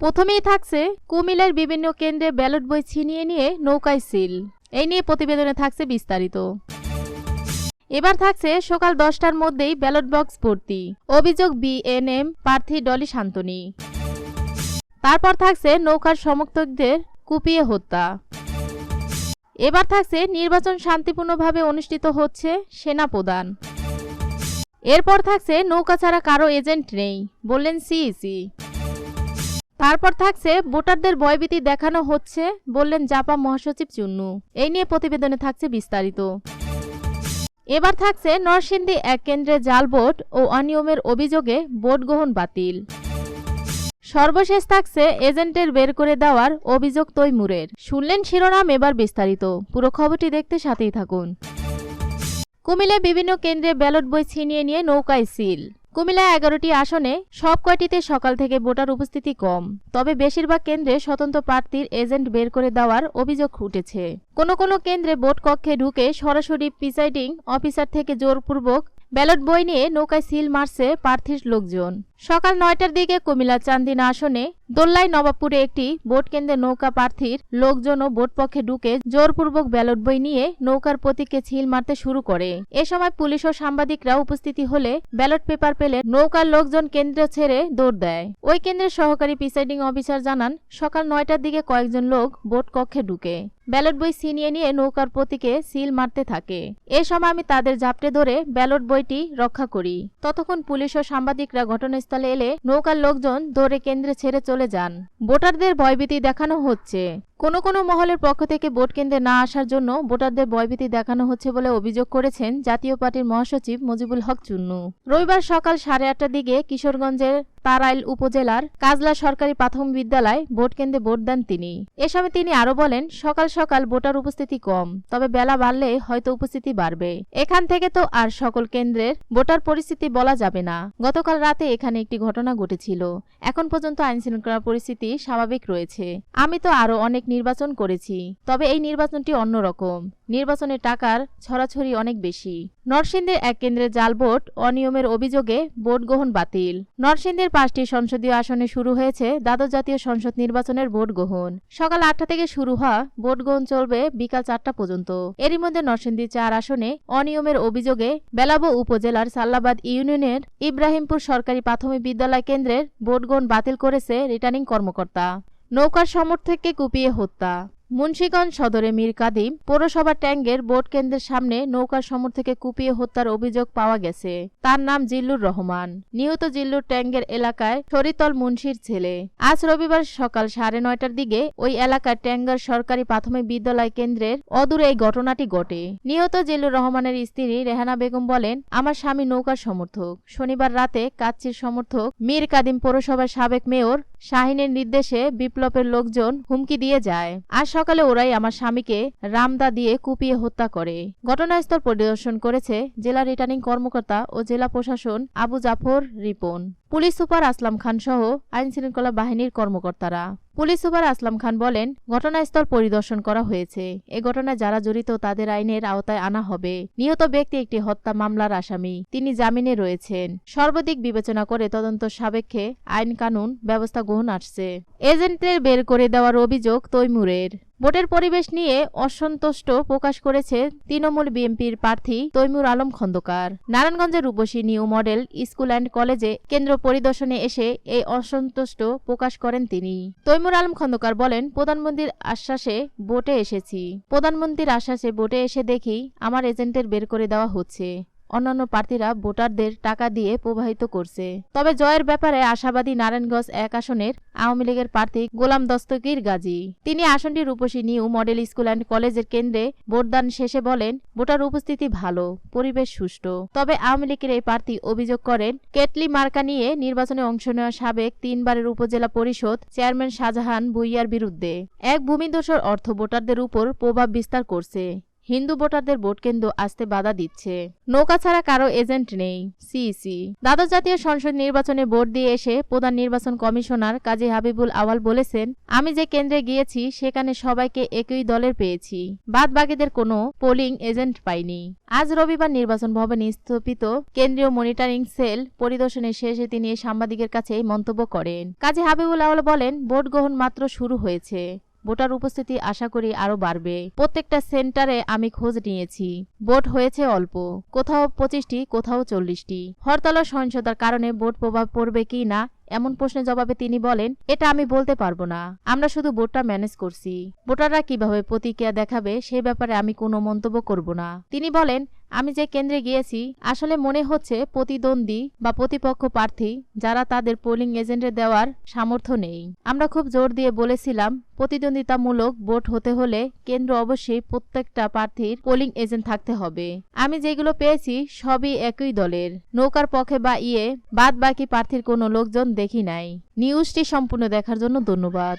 প্রথমেই থাকছে কুমিল্লার বিভিন্ন কেন্দ্রে ব্যালট বই ছিনিয়ে নিয়ে নৌকায় সিল। এই নিয়ে প্রতিবেদনে থাকছে বিস্তারিত। এবার থাকছে সকাল দশটার মধ্যেই ব্যালট বক্স ভর্তি। অভিযোগ বিএনএম প্রার্থী ডলি শান্তনী। তারপর থাকছে নৌকার সমর্থকদের কুপিয়ে হত্যা। এবার থাকছে নির্বাচন শান্তিপূর্ণভাবে অনুষ্ঠিত হচ্ছে সেনা প্রদান এরপর থাকছে নৌকা ছাড়া কারও এজেন্ট নেই, বললেন সিইসি। তারপর থাকছে, ভোটারদের ভয়ভীতি দেখানো হচ্ছে, বললেন জাপা মহাসচিব চুন্নু। এই নিয়ে প্রতিবেদনে থাকছে বিস্তারিত। এবার থাকছে নরসিংদী এক কেন্দ্রে জাল ভোট ও অনিয়মের অভিযোগে ভোট গ্রহণ বাতিল। সর্বশেষ থাকছে এজেন্টের বের করে দেওয়ার অভিযোগ তৈমুরের। শুনলেন শিরোনাম, এবার বিস্তারিত। পুরো খবরটি দেখতে সাথেই থাকুন। কুমিল্লায় বিভিন্ন কেন্দ্রে ব্যালট বই ছিনিয়ে নিয়ে নৌকায় সিল। কুমিল্লায় এগারোটি আসনে সব কয়টিতে সকাল থেকে ভোটার উপস্থিতি কম। তবে বেশিরভাগ কেন্দ্রে স্বতন্ত্র প্রার্থীর এজেন্ট বের করে দেওয়ার অভিযোগ উঠেছে। কোনো কোনো কেন্দ্রে ভোট কক্ষে ঢুকে সরাসরি প্রিসাইডিং অফিসার থেকে জোরপূর্বক ব্যালট বই নিয়ে নৌকায় সিল মারছে প্রার্থীর লোকজন। সকাল নয়টার দিকে কুমিল্লা চান্দিনা আসনে দোল্লাই নবাবপুরে একটি ভোট কেন্দ্রে নৌকা প্রার্থীর লোকজন ও ভোট পক্ষে ঢুকে জোরপূর্বক ব্যালট বই নিয়ে নৌকার প্রতীকে ছিল মারতে শুরু করে। এ সময় পুলিশ ও সাংবাদিকরা উপস্থিতি হলে ব্যালট পেপার পেলে নৌকার লোকজন কেন্দ্র ছেড়ে দৌড় দেয়। ওই কেন্দ্রের সহকারী প্রিসাইডিং অফিসার জানান, সকাল নয়টার দিকে কয়েকজন লোক ভোট কক্ষে ঢুকে। ব্যালট বই ছিনিয়ে নিয়ে নৌকার প্রতীকে সিল মারতে থাকে। এ সময় আমি তাদের জাপটে ধরে ব্যালট বইটি রক্ষা করি। ততক্ষণ পুলিশ ও সাংবাদিকরা ঘটনাস্থলে এলে নৌকার লোকজন দৌড়ে কেন্দ্রে ছেড়ে চলে যান। ভোটারদের ভয়ভীতি দেখানো হচ্ছে। কোনো কোনো মহলের পক্ষ থেকে ভোট কেন্দ্রে না আসার জন্য ভোটারদের ভয়ভীতি দেখানো হচ্ছে বলে অভিযোগ করেছেন জাতীয় পার্টির মহাসচিব মুজিবুল হক চুন্নু। রবিবার সকাল সাড়ে আটটার দিকে কিশোরগঞ্জের তারাইল উপজেলার কাজলা সরকারি প্রাথমিক বিদ্যালয় ভোট কেন্দ্রে ভোট দেন তিনি। এ সময় তিনি আরও বলেন, সকাল সকাল ভোটার উপস্থিতি কম, তবে বেলা বাড়লে হয়তো উপস্থিতি বাড়বে। এখান থেকে তো আর সকল কেন্দ্রের ভোটার পরিস্থিতি বলা যাবে না। গতকাল রাতে এখানে একটি ঘটনা ঘটেছিল। এখন পর্যন্ত আইন শৃঙ্খলা পরিস্থিতি স্বাভাবিক রয়েছে। আমি তো আরও অনেক নির্বাচন করেছি। তবে এই নির্বাচনটি অন্যরকম। নির্বাচনের টাকার ছড়াছড়ি অনেক বেশি। নরসিংদীর এক কেন্দ্রে জাল ভোট অনিয়মের অভিযোগে ভোট গ্রহণ বাতিল। নরসিংদীর পাঁচটি সংসদীয় আসনে শুরু হয়েছে দ্বাদশ জাতীয় সংসদ নির্বাচনের ভোট গ্রহণ সকাল আটটা থেকে শুরু হওয়া ভোট গ্রহণ চলবে বিকাল চারটা পর্যন্ত। এরই মধ্যে নরসিংদী চার আসনে অনিয়মের অভিযোগে বেলাবো উপজেলার সাল্লাবাদ ইউনিয়নের ইব্রাহিমপুর সরকারি প্রাথমিক বিদ্যালয় কেন্দ্রের ভোট গ্রহণ বাতিল করেছে রিটার্নিং কর্মকর্তা। নৌকার সমর্থককে কুপিয়ে হত্যা। মুন্সীগঞ্জ সদরে মীর কাদিম পৌরসভা ট্যাঙ্গের ভোট কেন্দ্রের সামনে নৌকার সমর্থকে কুপিয়ে হত্যার অভিযোগ পাওয়া গেছে। তার নাম জিল্লুর রহমান। নিহত জিল্লুর ট্যাঙ্গের এলাকায় শরিতল মুন্সির ছেলে। আজ রবিবার সকাল সাড়ে নয়টার দিকে ওই এলাকার ট্যাঙ্গার সরকারি প্রাথমিক বিদ্যালয় কেন্দ্রের অদূরে এই ঘটনাটি ঘটে। নিহত জিল্লুর রহমানের স্ত্রী রেহানা বেগম বলেন, আমার স্বামী নৌকার সমর্থক। শনিবার রাতে কাচ্চির সমর্থক মীর কাদিম পৌরসভার সাবেক মেয়র শাহিনের নির্দেশে বিপ্লবের লোকজন হুমকি দিয়ে যায়। আজ সকালে ওরাই আমার স্বামীকে রামদা দিয়ে কুপিয়ে হত্যা করে। ঘটনাস্থল পরিদর্শন করেছে জেলা রিটার্নিং কর্মকর্তা ও জেলা প্রশাসন আবু জাফর রিপন। পুলিশ সুপার আসলাম খান সহ আইন শৃঙ্খলা বাহিনীর কর্মকর্তারা। পুলিশ সুপার আসলাম খান বলেন, ঘটনাস্থল পরিদর্শন করা হয়েছে। এ ঘটনায় যারা জড়িত তাদের আইনের আওতায় আনা হবে। নিহত ব্যক্তি একটি হত্যা মামলার আসামি। তিনি জামিনে রয়েছেন। সর্বাধিক বিবেচনা করে তদন্ত সাপেক্ষে আইন কানুন ব্যবস্থা গ্রহণ আসছে। এজেন্টের বের করে দেওয়ার অভিযোগ তৈমুরের। ভোটের পরিবেশ নিয়ে অসন্তুষ্ট প্রকাশ করেছে তৃণমূল বিএনপির প্রার্থী তৈমুর আলম খন্দকার। নারায়ণগঞ্জের Rupshi new model school and কলেজে কেন্দ্র পরিদর্শনে এসে এই অসন্তুষ্ট প্রকাশ করেন তিনি। তৈমুর আলম খন্দকার বলেন, প্রধানমন্ত্রীর আশ্বাসে ভোটে এসেছি। প্রধানমন্ত্রীর আশ্বাসে ভোটে এসে দেখি আমার এজেন্টের বের করে দেওয়া হচ্ছে। অন্যান্য প্রার্থীরা ভোটারদের টাকা দিয়ে প্রবাহিত করছে। তবে জয়ের ব্যাপারে আশাবাদী নারায়ণগঞ্জ এক আসনের আওয়ামী লীগের প্রার্থী গোলাম দস্তগীর গাজী। তিনি আসনটি Rupshi new model school and কলেজের কেন্দ্রে ভোটদান শেষে বলেন, ভোটার উপস্থিতি ভালো, পরিবেশ সুষ্ঠু। তবে আওয়ামী লীগের এই প্রার্থী অভিযোগ করেন, কেটলি মার্কা নিয়ে নির্বাচনে অংশ নেওয়া সাবেক তিনবারের উপজেলা পরিষদ চেয়ারম্যান শাহজাহান ভুইয়ার বিরুদ্ধে এক ভূমিদস্যুর অর্থ ভোটারদের উপর প্রভাব বিস্তার করছে। হিন্দু ভোটারদের ভোট কেন্দ্র আসতে বাধা দিচ্ছে। নৌকা ছাড়া কারও এজেন্ট নেই, সিইসি। দ্বাদশ জাতীয় সংসদ নির্বাচনে ভোট দিয়ে এসে প্রধান নির্বাচন কমিশনার কাজী হাবিবুল আওয়াল বলেছেন, আমি যে কেন্দ্রে গিয়েছি, সেখানে সবাইকে একই দলের পেয়েছি। বাদ বাকিদের কোনো পোলিং এজেন্ট পাইনি। আজ রবিবার নির্বাচন ভবনে স্থাপিত কেন্দ্রীয় মনিটরিং সেল পরিদর্শনের শেষে তিনি সাংবাদিকের কাছে মন্তব্য করেন। কাজী হাবিবুল আওয়াল বলেন, ভোট গ্রহণ মাত্র শুরু হয়েছে। ভোটার উপস্থিতি আশা করি আরও বাড়বে। প্রত্যেকটা সেন্টারে আমি খোঁজ নিয়েছি। ভোট হয়েছে অল্প, কোথাও পঁচিশটি, কোথাও চল্লিশটি। হরতাল সহিংসতার কারণে ভোট প্রভাব পড়বে কি না, এমন প্রশ্নের জবাবে তিনি বলেন, এটা আমি বলতে পারব না। আমরা শুধু ভোটটা ম্যানেজ করছি। ভোটাররা কীভাবে প্রতিক্রিয়া দেখাবে, সে ব্যাপারে আমি কোনো মন্তব্য করব না। তিনি বলেন আমি যে কেন্দ্রে গিয়েছি, আসলে মনে হচ্ছে প্রতিদ্বন্দ্বী বা প্রতিপক্ষ প্রার্থী যারা তাদের পোলিং এজেন্টে দেওয়ার সামর্থ্য নেই। আমরা খুব জোর দিয়ে বলেছিলাম, প্রতিদ্বন্দ্বিতামূলক ভোট হতে হলে কেন্দ্র অবশ্যই প্রত্যেকটা প্রার্থীর পোলিং এজেন্ট থাকতে হবে। আমি যেগুলো পেয়েছি, সবই একই দলের। নৌকার পক্ষে বা ইয়ে বাদ বাকি প্রার্থীর কোনো লোকজন দেখি নাই। নিউজটি সম্পূর্ণ দেখার জন্য ধন্যবাদ।